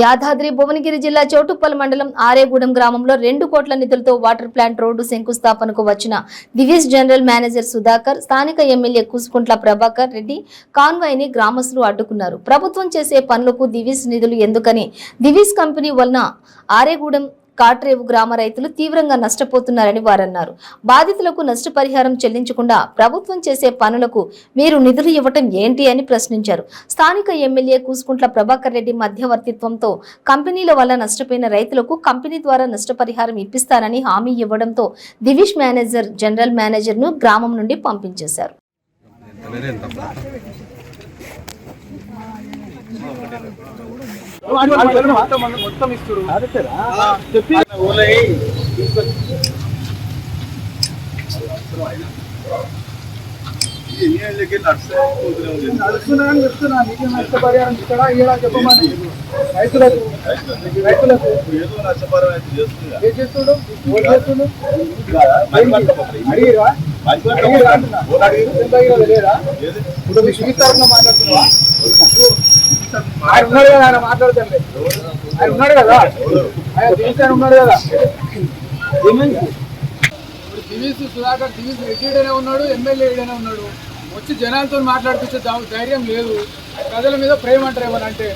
యాదాద్రి భువనగిరి జిల్లా చౌటుపల్లి మండలం ఆరేగూడెం గ్రామంలో రెండు కోట్ల నిధులతో వాటర్ ప్లాంట్ రోడ్డు శంకుస్థాపనకు వచ్చిన దివిస్ జనరల్ మేనేజర్ సుధాకర్ స్థానిక ఎమ్మెల్యే కూసుకుంట్ల ప్రభాకర్ రెడ్డి కాన్వాయ్ని గ్రామస్తులు అడ్డుకున్నారు. ప్రభుత్వం చేసే పనులకు దివిస్ నిధులు ఎందుకని? దివిస్ కంపెనీ వలన ఆరేగూడెం కాట్రేవు గ్రామ రైతులు తీవ్రంగా నష్టపోతున్నారని వారన్నారు. బాధితులకు నష్టపరిహారం చెల్లించకుండా ప్రభుత్వం చేసే పనులకు మీరు నిధులు ఇవ్వటం ఏంటి అని ప్రశ్నించారు. స్థానిక ఎమ్మెల్యే కూసుకుంట్ల ప్రభాకర్ రెడ్డి మధ్యవర్తిత్వంతో కంపెనీల వల్ల నష్టపోయిన రైతులకు కంపెనీ ద్వారా నష్టపరిహారం ఇప్పిస్తారని హామీ ఇవ్వడంతో దివిష్ మేనేజర్ జనరల్ మేనేజర్ను గ్రామం నుండి పంపించేశారు. మొత్తం ఇస్తారు చెప్పి నడుస్తున్నానని చెప్తున్నా నీకు నష్టపరిహారం ఇక్కడ ఇలా చెప్పమని రైతులకు రైతులకు ఏం చేస్తుడు ఓటు చేస్తుడు అడిగిరా అడిగిరా లేదా ఇప్పుడు మీ సివిల్ తరఫున మాట్లాడుతున్నావా ఆయన ఉన్నాడు కదా ఆయన మాట్లాడతాను ఆయన ఉన్నాడు కదా? ఆయన దినేష్ ఉన్నాడు కదా? ఇప్పుడు సుధాకర్ దినేష్ రెడ్డిడనే ఉన్నాడు ఎమ్మెల్యే ఈడనే ఉన్నాడు. వచ్చి జనాలతో మాట్లాడిపించే ధైర్యం లేదు. ప్రజల మీద ప్రేమ అంటారు ఏమని అంటే